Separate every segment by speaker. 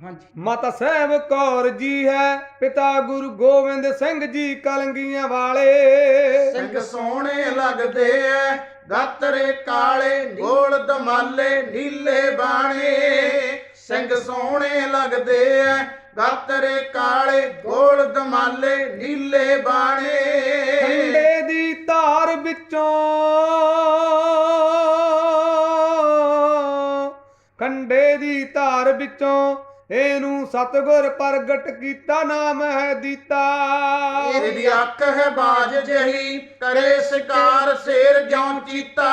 Speaker 1: ਹਾਂਜੀ।
Speaker 2: ਮਾਤਾ ਸਾਹਿਬ ਕੌਰ ਜੀ ਹੈ ਪਿਤਾ ਗੁਰੂ ਗੋਬਿੰਦ ਸਿੰਘ ਜੀ ਕਲੰਗੀਆਂ ਵਾਲੇ।
Speaker 3: ਸਿੰਘ ਸੋਹਣੇ ਲੱਗਦੇ ਐ ਗਾਤਰੇ ਕਾਲੇ ਗੋਲ ਦਮਾਲੇ ਨੀਲੇ ਬਾਣੇ। ਸਿੰਘ ਸੋਹਣੇ ਲੱਗਦੇ ਐ ਗਾਤਰੇ ਕਾਲੇ ਗੋਲ ਦਮਾਲੇ ਨੀਲੇ ਬਾਣੇ।
Speaker 2: ਖੰਡੇ ਦੀ ਧਾਰ ਵਿੱਚੋਂ ਖੰਡੇ ਦੀ ਧਾਰ ਵਿੱਚੋਂ ਇਹਨੂੰ ਸਤਗੁਰ ਪ੍ਰਗਟ ਕੀਤਾ ਨਾਮ ਹੈ ਦੀਤਾ।
Speaker 3: ਇਹਦੀ ਅੱਖ ਹੈ ਬਾਜ ਜਹੀ ਕਰੇ ਸ਼ਿਕਾਰ ਸ਼ੇਰ ਜਿਉਂ ਚੀਤਾ।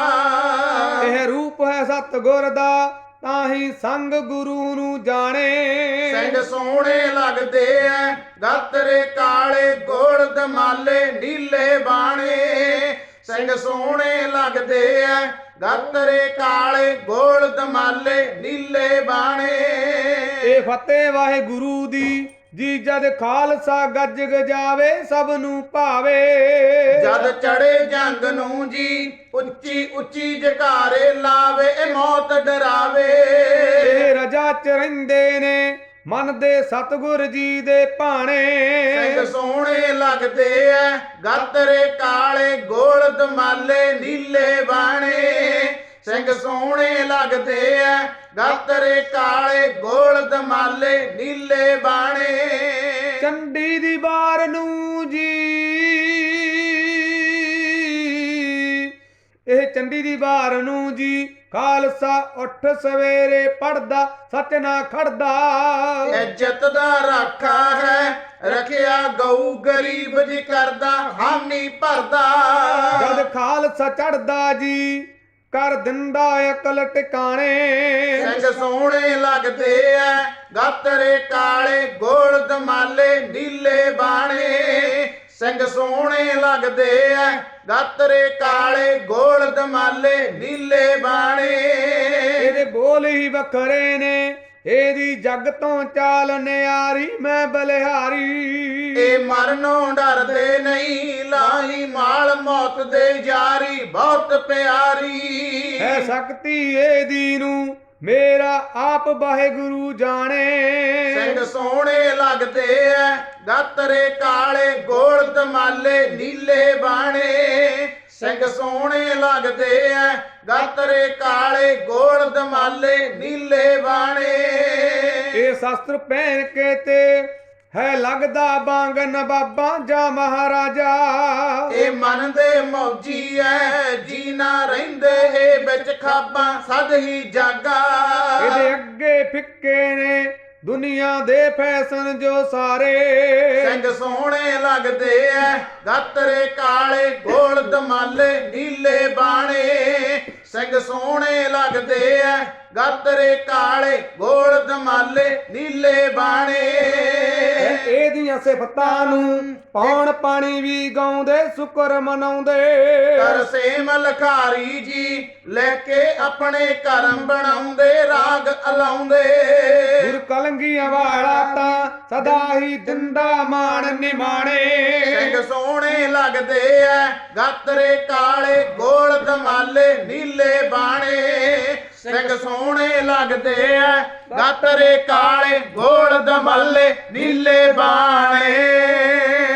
Speaker 2: ਇਹ ਰੂਪ ਹੈ ਸਤਗੁਰ ਦਾ ਤਾਂ ਹੀ ਸੰਗ ਗੁਰੂ ਨੂੰ ਜਾਣੇ।
Speaker 3: ਸਿੰਘ ਸੋਹਣੇ ਲੱਗਦੇ ਐ ਗਾਤਰੇ ਕਾਲੇ ਗੋਲ ਦਮਾਲੇ ਨੀਲੇ ਬਾਣੇ। ਸਿੰਘ ਸੋਹਣੇ ਲੱਗਦੇ ਐ ਗਾਤਰੇ ਕਾਲੇ ਗੋਲ ਦਮਾਲੇ ਨੀਲੇ ਬਾਣੇ।
Speaker 2: ਫਤਿਹ ਵਾਹਿਗੁਰੂ ਦੀ ਜੀ ਜਦ ਖਾਲਸਾ ਗੱਜ ਗਜਾਵੇ ਸਭ ਨੂੰ ਭਾਵੇ।
Speaker 3: ਜਦ ਚੜੇ ਜੰਗ ਨੂੰ ਜੀ ਉੱਚੀ ਉੱਚੀ ਜਕਾਰੇ ਲਾਵੇ ਇਹ ਮੌਤ ਡਰਾਵੇ।
Speaker 2: ਇਹ ਰਜਾ ਚ ਰਹਿੰਦੇ ਨੇ ਮਨ ਦੇ ਸਤਗੁਰ ਜੀ ਦੇ ਭਾਣੇ।
Speaker 3: ਸਿੰਘ ਸੋਹਣੇ ਲੱਗਦੇ ਐ ਗਾਤਰੇ ਕਾਲੇ ਗੋਲ ਦਮਾਲੇ ਨੀਲੇ ਬਾਣੇ। ਸਿੰਘ ਸੋਹਣੇ ਲੱਗਦੇ ਐ। ਗਾਤਰੇ ਕਾਲੇ ਗੋਲ ਦਮਾਲੇ ਨੀਲੇ ਬਾਣੇ।
Speaker 2: ਚੰਡੀ ਦੀ ਬਾਰ ਨੂੰ ਜੀ। ਇਹ ਚੰਡੀ ਦੀ ਬਾਰ ਨੂੰ ਜੀ। ਖਾਲਸਾ ਉੱਠ ਸਵੇਰੇ ਪੜਦਾ ਸੱਚ ਨਾ ਖੜਦਾ।
Speaker 3: ਇੱਜ਼ਤ ਦਾ ਰਾਖਾ ਹੈ ਰਖਿਆ ਗਊ ਗਰੀਬ ਜੀ ਕਰਦਾ ਹਾਨੀ ਭਰਦਾ।
Speaker 2: ਜਦ ਖਾਲਸਾ ਚੜਦਾ ਜੀ ਕਰ ਦਿੰਦਾ ਅਕਲ ਟਿਕਾਣੇ।
Speaker 3: ਸਿੰਘ ਸੋਹਣੇ ਲੱਗਦੇ ਐ ਗਾਤਰੇ ਕਾਲੇ ਗੋਲ ਦਮਾਲੇ ਨੀਲੇ ਬਾਣੇ। ਸਿੰਘ ਸੋਹਣੇ ਲੱਗਦੇ ਐ ਗਾਤਰੇ ਕਾਲੇ ਗੋਲ ਦਮਾਲੇ ਨੀਲੇ ਬਾਣੇ।
Speaker 2: ਇਹਦੇ ਬੋਲ ਹੀ ਵੱਖਰੇ ਨੇ ਇਹਦੀ ਜੱਗ ਤੋਂ ਚਾਲ ਨਿਆਰੀ ਮੈਂ ਬਲਿਹਾਰੀ।
Speaker 3: ਇਹ ਮਰਨੋਂ ਡਰਦੇ ਨਹੀਂ ਲਾਹੀ ਮਾਲ ਮੌਤ ਦੇ ਜਾਰੀ ਬਹੁਤ ਪਿਆਰੀ।
Speaker 2: ਹੈ ਸ਼ਕਤੀ ਇਹਦੀ ਨੂੰ ਮੇਰਾ ਆਪ ਵਾਹਿਗੁਰੂ ਜਾਣੇ।
Speaker 3: ਸਿੰਘ ਸੋਹਣੇ ਲੱਗਦੇ ਐ ਗਾਤਰੇ ਕਾਲੇ ਗੋਲ ਦਮਾਲੇ ਨੀਲੇ ਬਾਣੇ। ਸਿੰਘ ਸੋਹਣੇ ਲੱਗਦੇ ਐ ਗਾਤਰੇ ਕਾਲੇ ਗੋਲ ਦਮਾਲੇ ਨੀਲੇ ਬਾਣੇ।
Speaker 2: ਇਹ ਸ਼ਸਤਰ ਪਹਿਨ ਕੇ ਤੇ ਹੈ ਲੱਗਦਾ ਬਾਂਗ ਨਵਾਬਾਂ ਜਾਂ ਮਹਾਰਾਜਾ।
Speaker 3: ਇਹ ਮਨ ਦੇ ਮੌਜੀ ਐ ਜੀਨਾ ਰਹਿੰਦੇ ਏ ਵਿੱਚ ਖਾਬਾਂ ਸਦ ਹੀ ਜਾਗਾ।
Speaker 2: ਇਹਦੇ ਅੱਗੇ ਫਿੱਕੇ ਨੇ ਦੁਨੀਆ ਦੇ ਫੈਸ਼ਨ ਜੋ ਸਾਰੇ।
Speaker 3: ਸਿੰਘ ਸੋਹਣੇ ਲੱਗਦੇ ਐ ਗਾਤਰੇ ਕਾਲੇ ਗੋਲ ਦਮਾਲੇ ਨੀਲੇ ਬਾਣੇ। ਸਿੰਘ ਸੋਹਣੇ ਲੱਗਦੇ ਐ ਗਾਤਰੇ ਕਾਲੇ ਗੋਲ ਦਮਾਲੇ ਨੀਲੇ ਬਾਣੇ।
Speaker 2: ਸਿਫਤਾਂ ਨੂੰ ਪੌਣ ਪਾਣੀ ਵੀ ਗਾਉਂਦੇ ਸ਼ੁਕਰ ਮਨਾਉਂਦੇ।
Speaker 3: ਤਰਸੇਮ ਲਖਾਰੀ ਜੀ ਲੈ ਕੇ ਆਪਣੇ ਕਰਮ ਬਣਾਉਂਦੇ ਰਾਗ ਅਲਾਉਂਦੇ।
Speaker 2: ਗੁਰ ਕਲੰਗੀਆਂ ਵਾਲਾ ਤਾਂ ਸਦਾ ਹੀ ਦਿੰਦਾ ਮਾਣ ਨਿਮਾਣੇ।
Speaker 3: ਸਿੰਘ ਸੋਹਣੇ ਲੱਗਦੇ ਐ ਗਾਤਰੇ ਕਾਲੇ ਗੋਲ ਦਮਾਲੇ ਨੀਲੇ ਬਾਣੇ। ਸਿੰਘ ਸੋਹਣੇ ਲੱਗਦੇ ਐ। ਗਾਤਰੇ ਕਾਲੇ ਗੋਲ ਦਮਾਲੇ ਨੀਲੇ ਬਾਣੇ।